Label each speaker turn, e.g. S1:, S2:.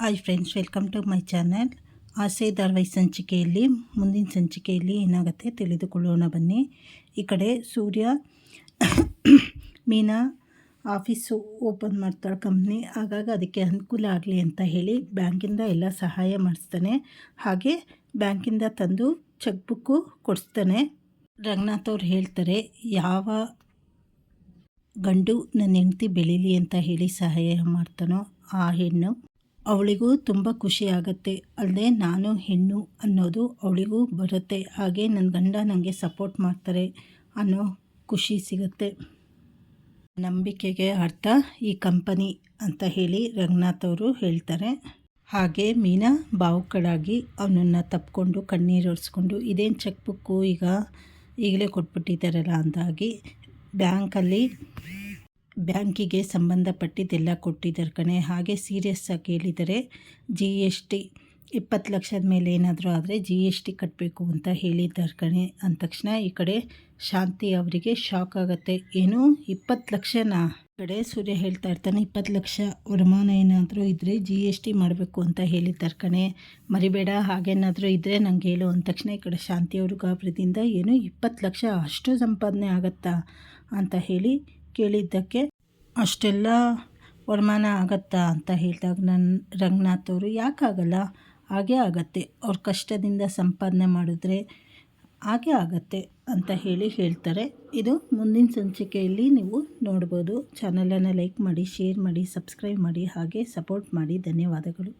S1: Hi friends welcome to my channel Aase, ಧಾರವಾಹಿ ಸಂಚಿಕೆಯಲ್ಲಿ, ಮುಂದಿನ ಸಂಚಿಕೆಯಲ್ಲಿ ಏನಾಗುತ್ತೆ ತಿಳಿದುಕೊಳ್ಳೋಣ ಬನ್ನಿ. ಈ ಕಡೆ ಸೂರ್ಯ ಮೀನಾ ಆಫೀಸು ಓಪನ್ ಮಾಡ್ತಾಳೆ ಕಂಪ್ನಿ. ಆಗಾಗ ಅದಕ್ಕೆ ಅನುಕೂಲ ಆಗಲಿ ಅಂತ ಹೇಳಿ ಬ್ಯಾಂಕಿಂದ ಎಲ್ಲ ಸಹಾಯ ಮಾಡಿಸ್ತಾನೆ. ಹಾಗೆ ಬ್ಯಾಂಕಿಂದ ತಂದು ಚೆಕ್ ಬುಕ್ಕು ಕೊಡಿಸ್ತಾನೆ. ರಂಗನಾಥ್ ಅವ್ರು ಹೇಳ್ತಾರೆ, ಯಾವ ಗಂಡು ನನ್ನ ಹೆಂಡತಿ ಬೆಳೀಲಿ ಅಂತ ಹೇಳಿ ಸಹಾಯ ಮಾಡ್ತಾನೋ ಆ ಹೆಣ್ಣು. ಅವಳಿಗೂ ತುಂಬ ಖುಷಿ ಆಗುತ್ತೆ. ಅಲ್ಲದೆ ನಾನು ಹೆಣ್ಣು ಅನ್ನೋದು ಅವಳಿಗೂ ಬರುತ್ತೆ. ಹಾಗೆ ನನ್ನ ಗಂಡ ನನಗೆ ಸಪೋರ್ಟ್ ಮಾಡ್ತಾರೆ ಅನ್ನೋ ಖುಷಿ ಸಿಗುತ್ತೆ. ನಂಬಿಕೆಗೆ ಅರ್ಥ ಈ ಕಂಪನಿ ಅಂತ ಹೇಳಿ ರಂಗನಾಥ್ ಅವರು ಹೇಳ್ತಾರೆ. ಹಾಗೆ ಮೀನಾ ಬಾವುಕಳಾಗಿ ಅವನನ್ನು ತಪ್ಪಿಕೊಂಡು ಕಣ್ಣೀರು ಒರೆಸ್ಕೊಂಡು ಇದೇನು ಚೆಕ್ ಬುಕ್ಕು ಈಗ ಈಗಲೇ ಕೊಟ್ಬಿಟ್ಟಿದ್ದಾರಲ್ಲ ಅಂದಾಗಿ ಬ್ಯಾಂಕಲ್ಲಿ ಬ್ಯಾಂಕಿಗೆ ಸಂಬಂಧಪಟ್ಟಿದ್ದೆಲ್ಲ ಕೊಟ್ಟಿದ್ದಾರೆ ಕಣೆ. ಹಾಗೆ ಸೀರಿಯಸ್ ಆಗಿ ಕೇಳಿದರೆ ಜಿ ಎಸ್ ಟಿ ಇಪ್ಪತ್ತು ಲಕ್ಷದ ಮೇಲೆ ಏನಾದರೂ ಆದರೆ ಜಿ ಎಸ್ ಟಿ ಕಟ್ಟಬೇಕು ಅಂತ ಹೇಳಿದ್ದಾರೆ ಕಣೆ. ಅಂದ ತಕ್ಷಣ ಈ ಕಡೆ ಶಾಂತಿ ಅವರಿಗೆ ಶಾಕ್ ಆಗುತ್ತೆ. ಏನು? ಇಪ್ಪತ್ತು ಲಕ್ಷನಾ? ಕಡೆ ಸೂರ್ಯ ಹೇಳ್ತಾ ಇರ್ತಾನೆ, ಇಪ್ಪತ್ತು ಲಕ್ಷ ವರಮಾನ ಏನಾದರೂ ಇದ್ದರೆ ಜಿ ಎಸ್ ಟಿ ಮಾಡಬೇಕು ಅಂತ ಹೇಳಿದ್ದಾರೆ ಕಣೆ. ಮರಿಬೇಡ ಹಾಗೇನಾದರೂ ಇದ್ದರೆ ನಂಗೆ ಹೇಳು. ಅಂದ ತಕ್ಷಣ ಈ ಕಡೆ ಶಾಂತಿಯವರು ಗಾಬರದಿಂದ, ಏನು, ಇಪ್ಪತ್ತು ಲಕ್ಷ ಅಷ್ಟು ಸಂಪಾದನೆ ಆಗುತ್ತಾ ಅಂತ ಹೇಳಿ ಕೇಳಿದ್ದಕ್ಕೆ ಅಷ್ಟೆಲ್ಲ ವರಮಾನ ಆಗತ್ತಾ ಅಂತ ಹೇಳಿದಾಗ ನನ್ನ ರಂಗನಾಥ್ ಅವರು, ಯಾಕಾಗಲ್ಲ? ಹಾಗೆ ಆಗತ್ತೆ. ಅವ್ರ ಕಷ್ಟದಿಂದ ಸಂಪಾದನೆ ಮಾಡಿದ್ರೆ ಹಾಗೆ ಆಗತ್ತೆ ಅಂತ ಹೇಳಿ ಹೇಳ್ತಾರೆ. ಇದು ಮುಂದಿನ ಸಂಚಿಕೆಯಲ್ಲಿ ನೀವು ನೋಡ್ಬೋದು. ಚಾನಲನ್ನು ಲೈಕ್ ಮಾಡಿ, ಶೇರ್ ಮಾಡಿ, ಸಬ್ಸ್ಕ್ರೈಬ್ ಮಾಡಿ, ಹಾಗೆ ಸಪೋರ್ಟ್ ಮಾಡಿ. ಧನ್ಯವಾದಗಳು.